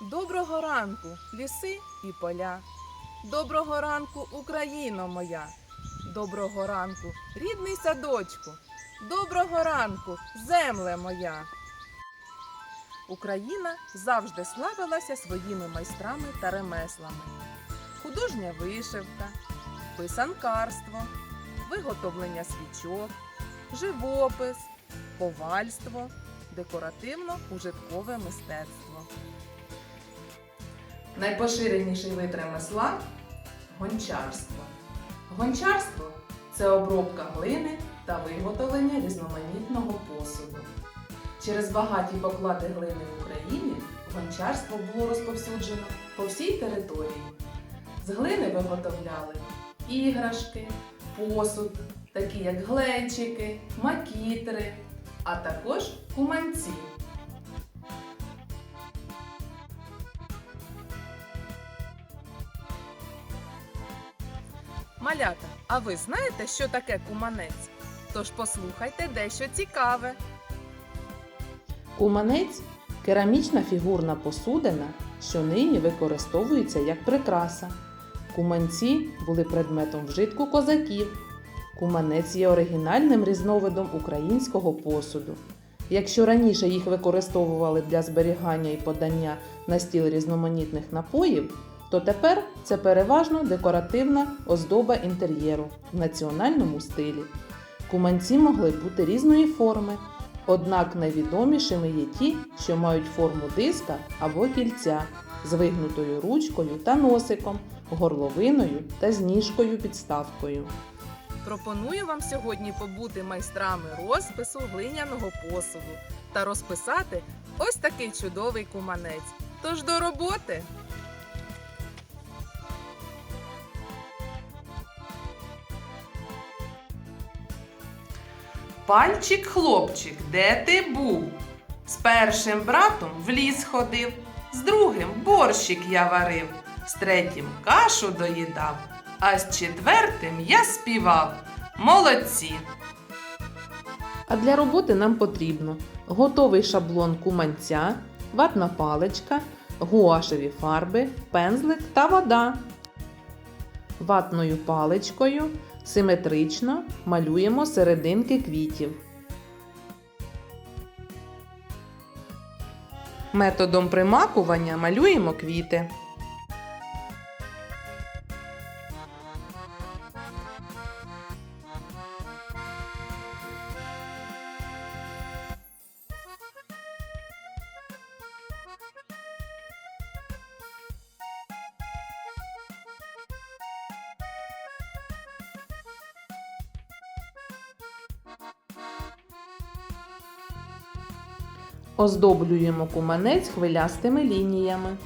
Доброго ранку, ліси і поля. Доброго ранку, Україно моя. Доброго ранку, рідний садочку. Доброго ранку, земле моя. Україна завжди славилася своїми майстрами та ремеслами. Художня вишивка, писанкарство, виготовлення свічок, живопис, ковальство, декоративно-ужиткове мистецтво. Найпоширеніший вид ремесла гончарство. Гончарство це обробка глини та виготовлення різноманітного посуду. Через багаті поклади глини в Україні гончарство було розповсюджено по всій території. З глини виготовляли іграшки, посуд, такі як глечики, макітри, а також куманці. Малята, а ви знаєте, що таке куманець? Тож послухайте дещо цікаве. Куманець керамічна фігурна посудина, що нині використовується як прикраса. Куманці були предметом вжитку козаків. Куманець є оригінальним різновидом українського посуду. Якщо раніше їх використовували для зберігання і подання на стіл різноманітних напоїв, то тепер це переважно декоративна оздоба інтер'єру в національному стилі. Куманці могли бути різної форми, однак найвідомішими є ті, що мають форму диска або кільця з вигнутою ручкою та носиком, горловиною та з ніжкою підставкою. Пропоную вам сьогодні побути майстрами розпису глиняного посуду та розписати ось такий чудовий куманець. Тож до роботи! Пальчик хлопчик, де ти був? З першим братом в ліс ходив, з другим борщик я варив, з третім кашу доїдав, а з четвертим я співав. Молодці! А для роботи нам потрібно готовий шаблон куманця, ватна паличка, гуашеві фарби, пензлик та вода. Ватною паличкою симетрично малюємо серединки квітів. Методом примакування малюємо квіти. Оздоблюємо куманець хвилястими лініями.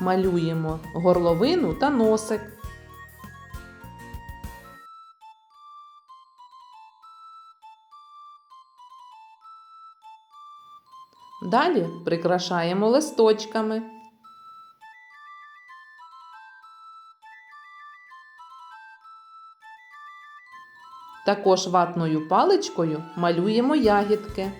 Малюємо горловину та носик. Далі прикрашаємо листочками. Також ватною паличкою малюємо ягідки.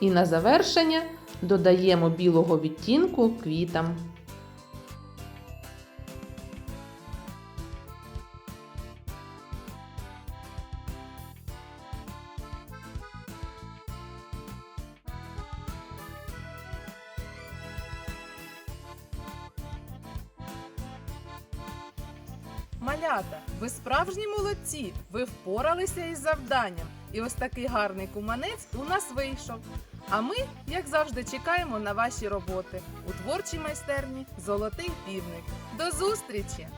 І на завершення додаємо білого відтінку квітам. Малята, ви справжні молодці! Ви впоралися із завданням. І ось такий гарний куманець у нас вийшов. А ми, як завжди, чекаємо на ваші роботи у творчій майстерні Золотий півник. До зустрічі!